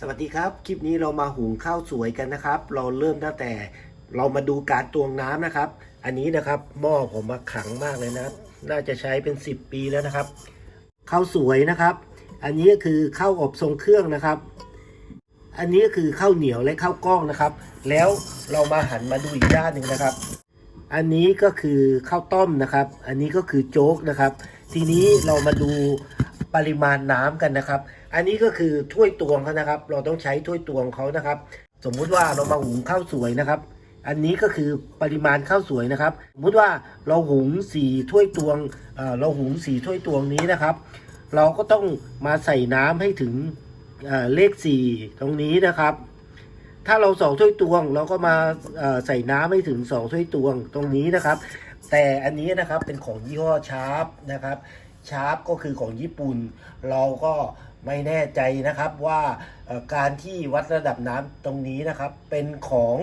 สวัสดีครับ คลิปนี้เรามาหุงข้าวสวยกันนะครับ เราเริ่มตั้งแต่เรามาดูการตวงน้ำนะครับ อันนี้นะครับหม้อผมมาขังมากเลยนะครับ น่าจะใช้เป็น 10 ปีแล้วนะครับข้าวสวยนะครับ อันนี้ก็คือข้าวอบทรงเครื่องนะครับ อันนี้คือข้าวเหนียวและข้าวกล้องนะครับ แล้วเรามาหันมาดูอีกด้านหนึ่งนะครับ อันนี้ก็คือข้าวต้มนะครับ อันนี้ก็คือโจ๊กนะครับ ทีนี้เรามาดู ปริมาณน้ำกันนะครับ อันนี้ก็คือถ้วยตวงเขานะครับ เราต้องใช้ถ้วยตวงเขานะครับ สมมุติว่าเรามาหุงข้าวสวยนะครับ อันนี้ก็คือปริมาณข้าวสวยนะครับ สมมติว่าเราหุงสี่ถ้วยตวงเราหุงสี่ถ้วยตวงนี้นะครับ เราก็ต้องมาใส่น้ำให้ถึงเเลขสี่ตรงนี้นะครับ ถ้าเราสองถ้วยตวง เราก็มาใส่น้ำให้ถึงสองถ้วยตวงตรงนี้นะครับ แต่อันนี้นะครับเป็นของยี่ห้อชาร์ปนะครับ ชาร์ปก็คือของญี่ปุ่น เราก็ไม่แน่ใจนะครับว่าการที่วัดระดับน้ำตรงนี้นะครับ เป็นของ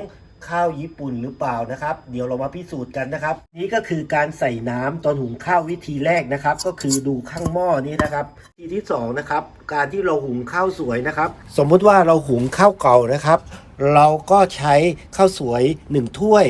ข้าวญี่ปุ่นหรือเปล่านะครับ เดี๋ยวเรามาพิสูจน์กันนะครับ นี่ก็คือการใส่น้ำตอนหุงข้าววิธีแรกนะครับ ก็คือดูข้างหม้อนี้นะครับวิธีที่สองนะครับการที่เราหุงข้าวสวยนะครับ สมมุติว่าเราหุงข้าวเก่านะครับ เราก็ใช้ข้าวสวย 1 ถ้วย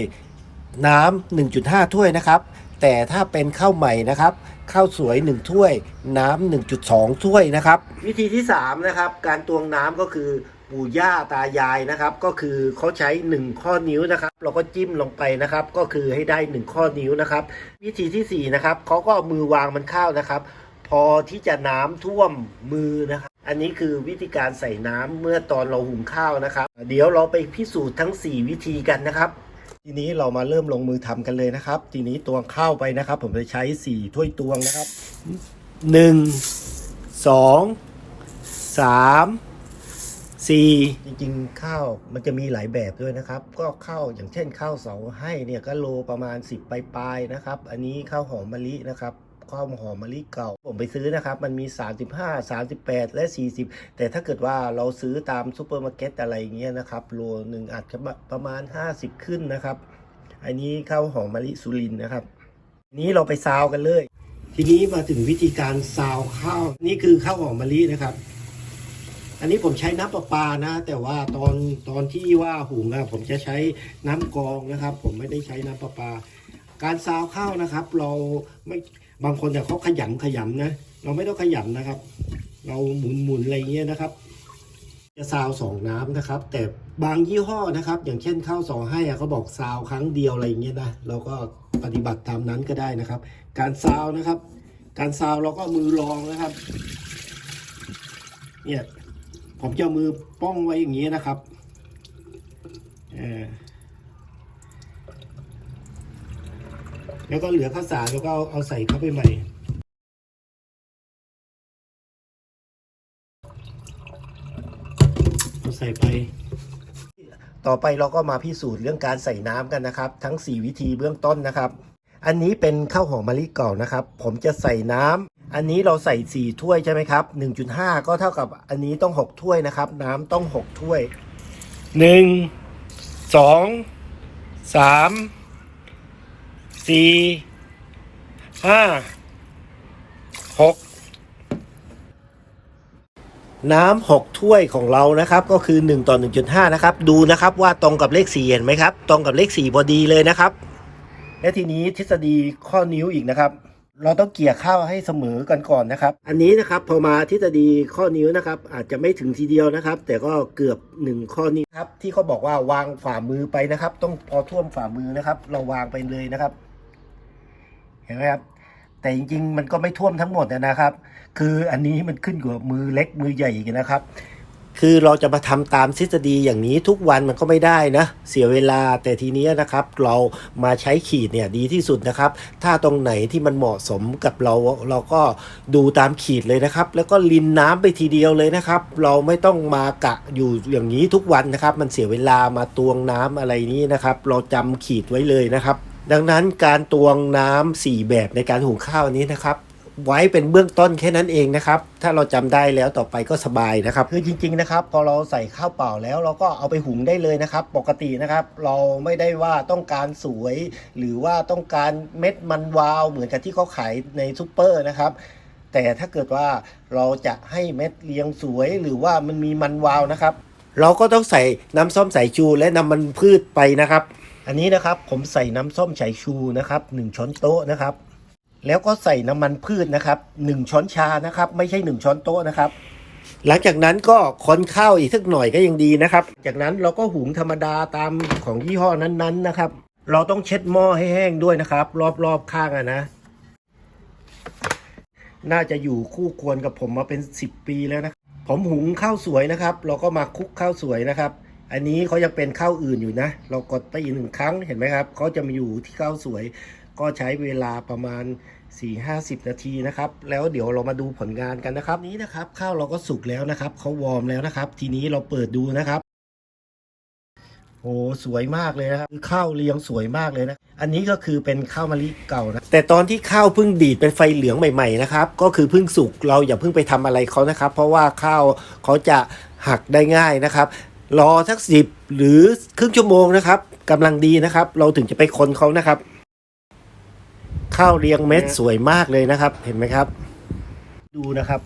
น้ำ1.5 ถ้วยนะครับ แต่ถ้าเป็นข้าวใหม่นะครับ ข้าวสวย 1 ถ้วย น้ำ1.2 ถ้วยนะครับ วิธีที่ 3 นะครับ การตวงน้ำก็คือปู่ย่าตายายนะครับ ก็คือเขาใช้ 1 ข้อนิ้วนะครับ เราก็จิ้มลงไปนะครับ ก็คือให้ได้ 1 ข้อนิ้วนะครับ วิธีที่4นะครับเขาก็เอามือวางมันข้าวนะครับ พอที่จะน้ำท่วมมือนะครับอันนี้คือวิธีการใส่น้ำเมื่อตอนเราหุงข้าวนะครับ เดี๋ยวเราไปพิสูจน์ทั้ง 4 วิธีกันนะครับ ทีนี้เรามาเริ่มลงมือทำกันเลยนะครับ ทีนี้ตวงข้าวไปนะครับ ผมจะใช้4ถ้วยตวงนะครับ1 2 3 4จริงๆ ข้าวมันจะมีหลายแบบด้วยนะครับ ก็ข้าวอย่างเช่นข้าวเสาให้เนี่ยก็โลประมาณ 10ปลายๆนะครับ อันนี้ข้าวหอมมะลินะครับ ข้าวหอมมะลิเก่า ผมไปซื้อนะครับ มันมี 35 38 และ 40 แต่ถ้าเกิดว่าเราซื้อตามซูเปอร์มาร์เก็ตอะไรอย่างเงี้ยนะครับโลหนึ่งอาจจะประมาณ 50 ขึ้นนะครับ อันนี้ข้าวหอมมะลิสุรินนะครับ นี้เราไปซาวกันเลย ทีนี้มาถึงวิธีการซาวข้าวนี่คือข้าวหอมมะลินะครับอันนี้ผมใช้น้ำประปานะ แต่ว่าตอนตอนที่ว่าหุงอะผมจะใช้น้ำกองนะครับ ผมไม่ได้ใช้น้ำประปา การซาวข้าวนะครับ เราไม่บางคนเนี่ยเขาขยำขยำนะ เราไม่ต้องขยำนะครับ เราหมุนหมุนอะไรเงี้ยนะครับ จะซาวสองน้ำนะครับ แต่บางยี่ห้อนะครับ อย่างเช่นข้าวสองให้อะเขาบอกซาวครั้งเดียวอะไรเงี้ยนะเราก็ปฏิบัติตามนั้นก็ได้นะครับ การซาวนะครับ การซาวเราก็มือรองนะครับ เนี่ยผมจะมือป้องไว้อย่างนี้นะครับ เออ แล้วก็เหลือข้าวสารแล้วก็เอาเอาใส่เข้าไปใหม่ เอาใส่ไป ต่อไปเราก็มาพิสูจน์เรื่องการใส่น้ำกันนะครับ ทั้ง 4 วิธีเบื้องต้นนะครับ อันนี้เป็นข้าวหอมมะลิเก่านะครับ ผมจะใส่น้ำอันนี้เราใส่ 4 ถ้วยใช่ไหมครับ 1.5 ก็เท่ากับอันนี้ต้อง 6 ถ้วยนะครับ น้ำต้อง 6 ถ้วย 1 2 3 4 5 6น้ำหกถ้วยของเรานะครับ ก็คือ 1 ต่อ 1.5 นะครับ ดูนะครับว่าตรงกับเลข 4 เห็นไหมครับ ตรงกับเลข 4 พอดีเลยนะครับ และทีนี้ทฤษฎีข้อนิ้วอีกนะครับ เราต้องเกี่ยข้าวให้เสมอกันก่อนนะครับ อันนี้นะครับพอมาทฤษฎีข้อนิ้วนะครับ อาจจะไม่ถึงทีเดียวนะครับ แต่ก็เกือบ 1 ข้อนิ้วครับที่เขาบอกว่าวางฝ่ามือไปนะครับ ต้องพอท่วมฝ่ามือนะครับ เราวางไปเลยนะครับ เห็นไหมครับ แต่จริงๆ มันก็ไม่ท่วมทั้งหมดนะครับ คืออันนี้มันขึ้นกับมือเล็กมือใหญ่อีกนะครับ คือเราจะมาทำตามทฤษฎีอย่างนี้ทุกวันมันก็ไม่ได้นะ เสียเวลาแต่ทีนี้นะครับ เรามาใช้ขีดเนี่ยดีที่สุดนะครับ ถ้าตรงไหนที่มันเหมาะสมกับเราเราก็ดูตามขีดเลยนะครับ แล้วก็ลินน้ำไปทีเดียวเลยนะครับ เราไม่ต้องมากะอยู่อย่างนี้ทุกวันนะครับ มันเสียเวลามาตวงน้ำอะไรนี้นะครับ เราจำขีดไว้เลยนะครับ ดังนั้นการตวงน้ำสี่แบบในการหุงข้าวนี้นะครับไว้เป็นเบื้องต้นแค่นั้นเองนะครับ ถ้าเราจำได้แล้วต่อไปก็สบายนะครับ คือจริง ๆนะครับ พอเราใส่ข้าวเปล่าแล้ว เราก็เอาไปหุงได้เลยนะครับ ปกตินะครับ เราไม่ได้ว่าต้องการสวย หรือว่าต้องการเม็ดมันวาว เหมือนกับที่เขาขายในซูเปอร์นะครับ แต่ถ้าเกิดว่าเราจะให้เม็ดเรียงสวย หรือว่ามันมีมันวาวนะครับ เราก็ต้องใส่น้ำส้มสายชูและน้ำมันพืชไปนะครับ อันนี้นะครับผมใส่น้ำส้มสายชูนะครับหนึ่งช้อนโต๊ะนะครับ แล้วก็ใส่น้ำมันพืชนะครับหนึ่งช้อนชานะครับ ไม่ใช่หนึ่งช้อนโต๊ะนะครับ หลังจากนั้นก็คนข้าวอีกสักหน่อยก็ยังดีนะครับ จากนั้นเราก็หุงธรรมดาตามของยี่ห้อนั้นๆนะครับ เราต้องเช็ดหม้อให้แห้งด้วยนะครับ รอบๆข้างอะนะ น่าจะอยู่คู่ควรกับผมมาเป็น 10 ปีแล้วนะผมหุงข้าวสวยนะครับ เราก็มาคลุกข้าวสวยนะครับ อันนี้เขายังเป็นข้าวอื่นอยู่นะ เรากดไปอีกหนึ่งครั้งเห็นไหมครับเขาจะมาอยู่ที่ข้าวสวย ก็ใช้เวลาประมาณ 4-50 นาทีนะครับ แล้วเดี๋ยวเรามาดูผลงานกันนะครับ นี้นะครับข้าวเราก็สุกแล้วนะครับเขาวอร์มแล้วนะครับ ทีนี้เราเปิดดูนะครับโอ้สวยมากเลยนะครับข้าวเรียงสวยมากเลยนะ อันนี้ก็คือเป็นข้าวมะลิเก่านะ แต่ตอนที่ข้าวเพิ่งดีดเป็นไฟเหลืองใหม่ๆนะครับ ก็คือเพิ่งสุกเราอย่าเพิ่งไปทำอะไรเขานะครับ เพราะว่าข้าวเขาจะหักได้ง่ายนะครับ รอสักสิบหรือครึ่งชั่วโมงนะครับกำลังดีนะครับ เราถึงจะไปคนเขานะครับ ข้าวเรียงเม็ดสวยมากเลยนะครับ เห็นไหมครับ ดูนะครับ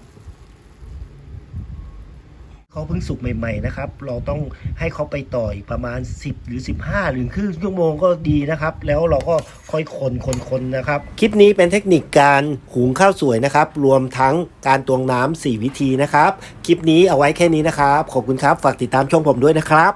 เขาเพิ่งสุกใหม่ๆนะครับ เราต้องให้เขาไปต่ออีกประมาณ 10 หรือ 15 หรือครึ่งชั่วโมงก็ดีนะครับ แล้วเราก็ค่อยคนคนคนนะครับ คลิปนี้เป็นเทคนิคการหุงข้าวสวยนะครับ รวมทั้งการตวงน้ำ4วิธีนะครับ คลิปนี้เอาไว้แค่นี้นะครับ ขอบคุณครับ ฝากติดตามช่องผมด้วยนะครับ